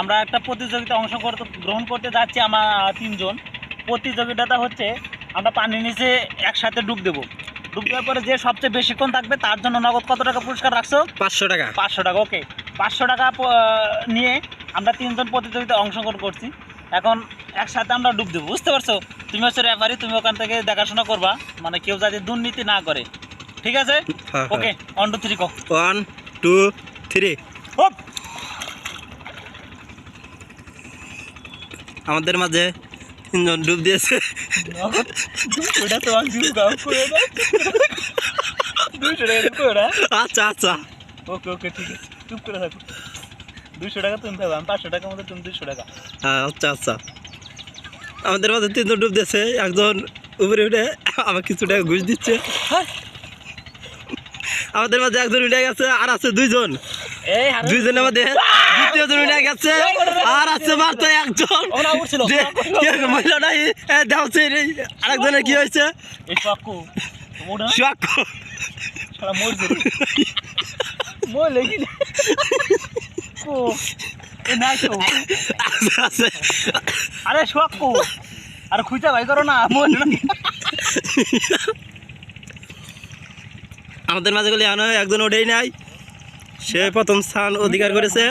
আমরা একটা প্রতিযোগিতা অংশ করতে গ্রহণ করতে যাচ্ছি আমার তিনজন। প্রতিযোগিতাটা হচ্ছে আমরা পানির নিচে একসাথে ডুব দেবো। ডুব দেওয়ার পরে যে সবচেয়ে বেশিক্ষণ থাকবে তার জন্য নগদ কত টাকা পুরস্কার রাখছো? পাঁচশো টাকা। পাঁচশো টাকা ওকে পাঁচশো টাকা নিয়ে আমরা তিনজন প্রতিযোগিতায় অংশগ্রহণ করছি। এখন একসাথে আমরা ডুব দেবো বুঝতে পারছ? তুমি হচ্ছে রেফারি তুমি ওখান থেকে দেখাশোনা করবা মানে কেউ যাতে দুর্নীতি না করে। ঠিক আছে? Okay one two three go one two three hope আমাদের মাঝে তিনজন ডুব দিয়েছে। ওটা তো টাকা আচ্ছা আচ্ছা। ওকে ওকে ঠিক আছে। চুপ করে থাকো। দুইশো টাকা তুলতে হবে আমি পাঁচশো টাকার মধ্যে তুমি দুইশো টাকা। হ্যাঁ আচ্ছা আচ্ছা। আমাদের মাঝে তিনজন ডুব দিয়েছে একজন উপরে উঠে আবার কিছু টাকা ঘুষ দিচ্ছে। আমাদের মাঝে একজন উঠে গেছে আর আছে দুইজন। দুইজনের মধ্যে দ্বিতীয় জন উঠে গেছে। আর আছে মাত্র একজন। ও না উঠছিল যে কে মহিলাটাই দেখছে আরেকজনের কি হয়েছে? নাই আরে শোক আরে খুঁজা ভাই করো না। আমাদের মাঝে গেলে এখনও একজন ওঠেই নাই। সে প্রথম স্থান অধিকার করেছে।